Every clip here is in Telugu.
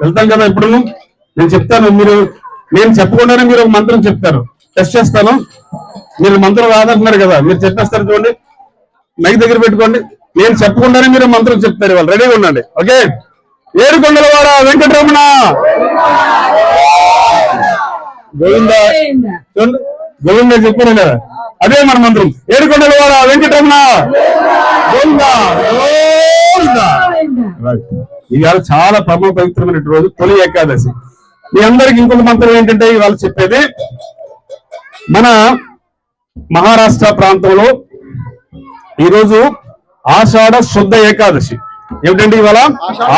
వెళ్తాం కదా ఇప్పుడు. నేను చెప్తాను మీరు నేను చెప్పకుండానే మీరు ఒక మంత్రం చెప్తారు. టెస్ట్ చేస్తాను. మీరు మంత్రం రాదంటున్నారు కదా. మీరు చెప్పేస్తారు చూడండి. మైక్ దగ్గర పెట్టుకోండి. నేను చెప్పకుండానే మీరు మంత్రం చెప్తారు ఇవాళ. రెడీగా ఉండండి. ఓకే ఏడుకొండలవాడ వెంకటరమణ. గోవింద. చూడండి. గోవింద చెప్పాను కదా. అదే మన మంత్రం. ఏడుకొండలవాడ వెంకటరమణ. గోవింద గోవింద. ఇవాళ చాలా పరమ పవిత్రమైన రోజు తొలి ఏకాదశి. మీ అందరికి ఇంకొక మంత్రం ఏంటంటే ఇవాళ చెప్పేది? మన మహారాష్ట్ర ప్రాంతంలో ఈరోజు ఆషాఢ శుద్ధ ఏకాదశి. ఏమిటండి ఇవాళ?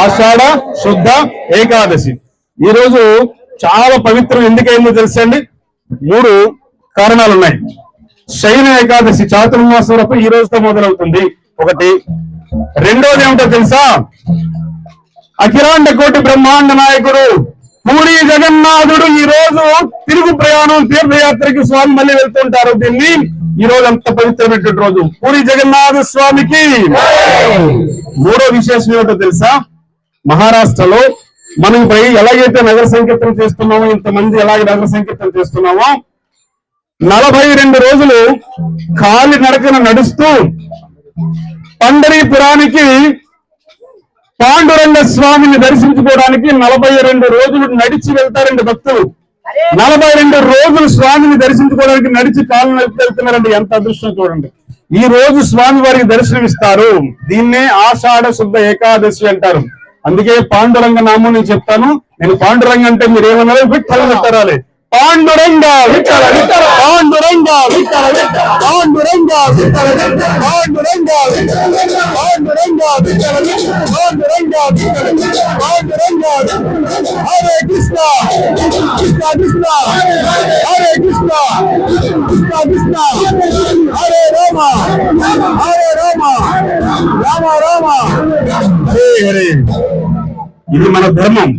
ఆషాఢ శుద్ధ ఏకాదశి. ఈ రోజు చాలా పవిత్రం. ఎందుకైందో తెలుసండి మూడు కారణాలు ఉన్నాయి శయన ఏకాదశి చాతుర్మాసం వరకు ఈ రోజుతో మొదలవుతుంది. ఒకటి రెండోది ఏమిటో తెలుసా? అఖిలాండ కోటి బ్రహ్మాండ నాయకుడు పూరి జగన్నాథుడు ఈ రోజు తిరుగు ప్రయాణం తీర్థయాత్రకి స్వామి మళ్ళీ వెళ్తుంటారు. దీన్ని ఈ రోజు అంత పవిత్రమైనటువంటి రోజు. పూరి జగన్నాథ స్వామికి. మూడో విశేషం ఏమిటో తెలుసా? మహారాష్ట్రలో మనం పై ఎలాగైతే నగర సంకీర్తన చేస్తున్నామో ఇంతమంది ఎలాగ నగర సంకీర్తన చేస్తున్నామో నలభై రెండు రోజులు కాలి నడకన నడుస్తూ పండరీపురానికి పాండురంగ స్వామిని దర్శించుకోవడానికి నలభై రెండు రోజులు నడిచి వెళ్తారండి భక్తులు. నలభై రెండు రోజులు స్వామిని దర్శించుకోవడానికి నడిచి కాలు నడిపి వెళ్తున్నారండి. ఎంత అదృష్టం చూడండి. ఈ రోజు స్వామి వారికి దర్శనమిస్తారు. దీన్నే ఆషాఢ శుద్ధ ఏకాదశి అంటారు. అందుకే పాండురంగ నామం నేను చెప్తాను. నేను పాండురంగ అంటే మీరు ఏమన్నారు విఠల విట్టరాలి పాండురంగ పాండురంగ పాండురంగ. విఠల పాండురంగ విఠల విఠల పాండురంగ విఠల విఠల పాండురంగ విఠల విఠల పాండురంగ విఠల హరే కృష్ణ కృష్ణ కృష్ణ హరే కృష్ణ కృష్ణ కృష్ణ హరే రామ హరే రామ రామ రామ హరే హరే ఇది మన ధర్మం.